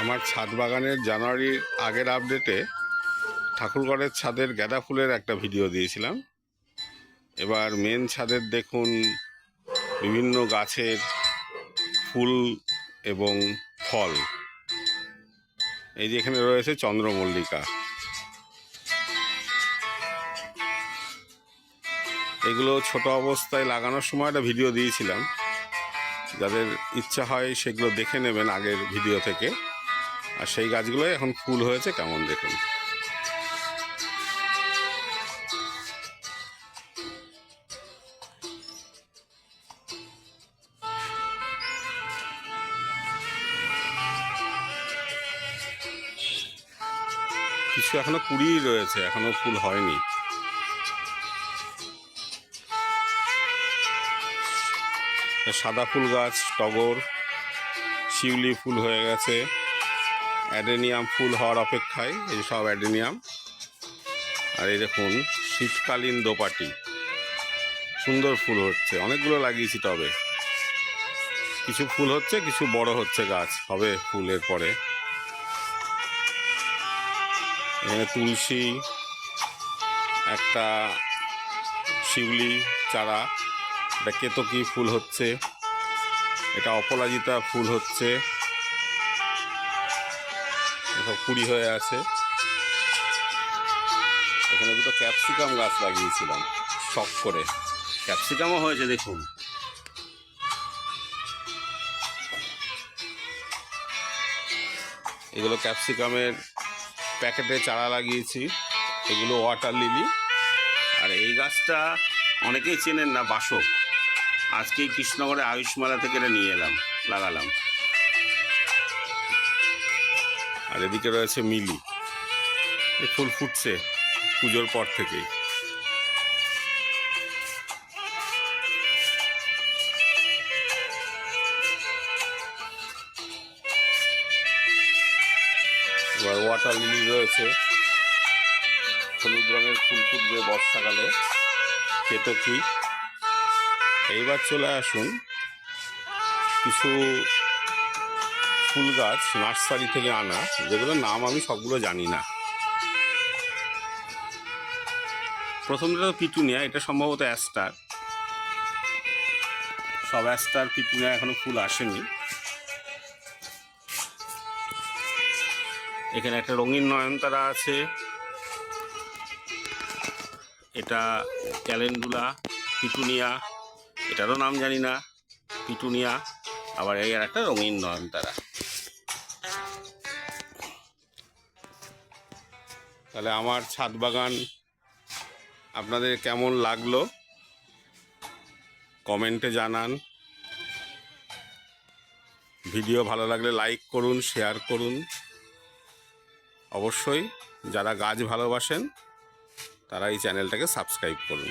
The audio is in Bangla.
আমার ছাদ বাগানের জানুয়ারির আগের আপডেটে ঠাকুরগড়ের ছাদের গাঁদা ফুলের একটা ভিডিও দিয়েছিলাম। এবার মেন ছাদের দেখুন বিভিন্ন গাছের ফুল এবং ফল। এই যে এখানে রয়েছে চন্দ্রমল্লিকা। এগুলো ছোট অবস্থায় লাগানোর সময় একটা ভিডিও দিয়েছিলাম। যাদের ইচ্ছা হয় সেগুলো দেখে নেবেন আগের ভিডিও থেকে। আর সেই গাছগুলোই এখন ফুল হয়েছে, কেমন দেখুন। কিছু এখনও কুড়িই রয়েছে, এখনও ফুল হয়নি। সাদা ফুল গাছ, টগর, শিউলি ফুল হয়ে গেছে। অ্যাডেনিয়াম ফুল হওয়ার অপেক্ষায় এই সব অ্যাডেনিয়াম। আর এই দেখুন, শীতকালীন দোপাটি। সুন্দর ফুল হচ্ছে। অনেকগুলো লাগিয়েছি তবে। কিছু ফুল হচ্ছে, কিছু বড় হচ্ছে গাছ। হবে ফুলের পরে। এখানে তুলসী, একটা শিউলি চারা এটা কেতকী ফুল হচ্ছে। এটা অপরাজিতা ফুল হচ্ছে। সব কুড়ি হয়ে আছে। এখানে দুটো ক্যাপসিকাম গাছ লাগিয়েছিলাম, শখ করে। ক্যাপসিকামও হয়েছে, দেখুন। এগুলো ক্যাপসিকামের প্যাকেটে চারা লাগিয়েছি। এগুলো ওয়াটার লিলি। আর এই গাছটা অনেকেই চেনেন না, বাসক। আজকেই কৃষ্ণনগরে আয়ুষ মেলা থেকে এটা নিয়ে এলাম, লাগালাম। আর এদিকে রয়েছে মিলি। এই ফুল ফুটছে পুজোর পর থেকেই। এবার ওয়াটার লিলি রয়েছে। হলুদ রঙের ফুল ফুটবে বর্ষাকালে। কেতকী এইবার চলে আসুন কিছু ফুল গাছ, নার্সারি থেকে আনা, যেগুলোর নাম আমি সবগুলো জানি না। প্রথমটা তো পিটুনিয়া, এটা সম্ভবত অ্যাস্টার। সব অ্যাস্টার, পিটুনিয়া এখনও ফুল আসেনি। এখানে একটা রঙিন নয়নতারা আছে। এটা ক্যালেন্ডুলা, পিটুনিয়া, এটারও নাম জানি না, পিটুনিয়া। আবার এই আর একটা রঙিন নয়নতারা তাহলে আমার ছাদ বাগান আপনাদের কেমন লাগল? কমেন্টে জানান। ভিডিও ভালো লাগলে লাইক করুন, শেয়ার করুন। অবশ্যই যারা গাছ ভালোবাসেন, তারা এই চ্যানেলটাকে সাবস্ক্রাইব করুন।